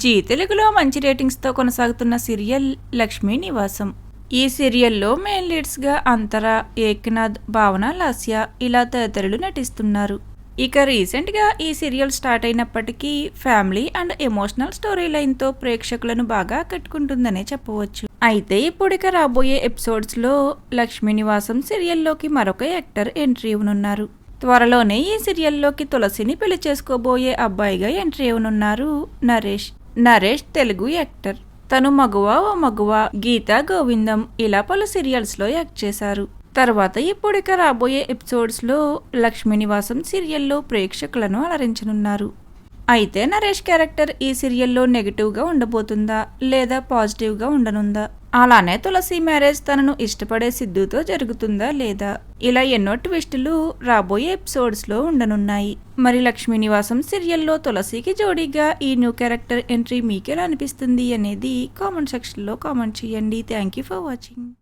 G తెలుగులో మంచి రేటింగ్స్తో కొనసాగుతున్న సీరియల్ లక్ష్మీ నివాసం. ఈ సీరియల్లో మెయిన్ లీడ్స్గా అంతర ఏక్నాథ్ భావన లాస్య ఇలా తదితరులు నటిస్తున్నారు. ఇక రీసెంట్గా ఈ సీరియల్ స్టార్ట్ అయినప్పటికీ ఫ్యామిలీ అండ్ ఎమోషనల్ స్టోరీ లైన్తో ప్రేక్షకులను బాగా ఆకట్టుకుంటుందనే చెప్పవచ్చు. అయితే ఇప్పుడిక రాబోయే ఎపిసోడ్స్లో లక్ష్మీ నివాసం సీరియల్లోకి మరొక యాక్టర్ ఎంట్రీ ఇవ్వనున్నారు. త్వరలోనే ఈ సీరియల్లోకి తులసిని పెళ్ళి చేసుకోబోయే అబ్బాయిగా ఎంట్రీ ఇవ్వనున్నారు నరేష్. నరేష్ తెలుగు యాక్టర్. తను మగువ ఓ మగువ గీత గోవిందం ఇలా పలు సీరియల్స్లో యాక్ట్ చేశారు. తర్వాత ఇప్పుడిక రాబోయే ఎపిసోడ్స్లో లక్ష్మీనివాసం సీరియల్లో ప్రేక్షకులను అలరించనున్నారు. అయితే నరేష్ క్యారెక్టర్ ఈ సీరియల్లో నెగిటివ్గా ఉండబోతుందా లేదా పాజిటివ్గా ఉండనుందా? అలానే తులసి మ్యారేజ్ తనను ఇష్టపడే సిద్ధుతో జరుగుతుందా లేదా? ఇలా ఎన్నో ట్విస్టులు రాబోయే ఎపిసోడ్స్లో ఉండనున్నాయి. మరి లక్ష్మీనివాసం సీరియల్లో తులసికి జోడీగా ఈ న్యూ క్యారెక్టర్ ఎంట్రీ మీకెలా అనిపిస్తుంది అనేది కామెంట్ సెక్షన్లో కామెంట్ చేయండి. Thank you for watching.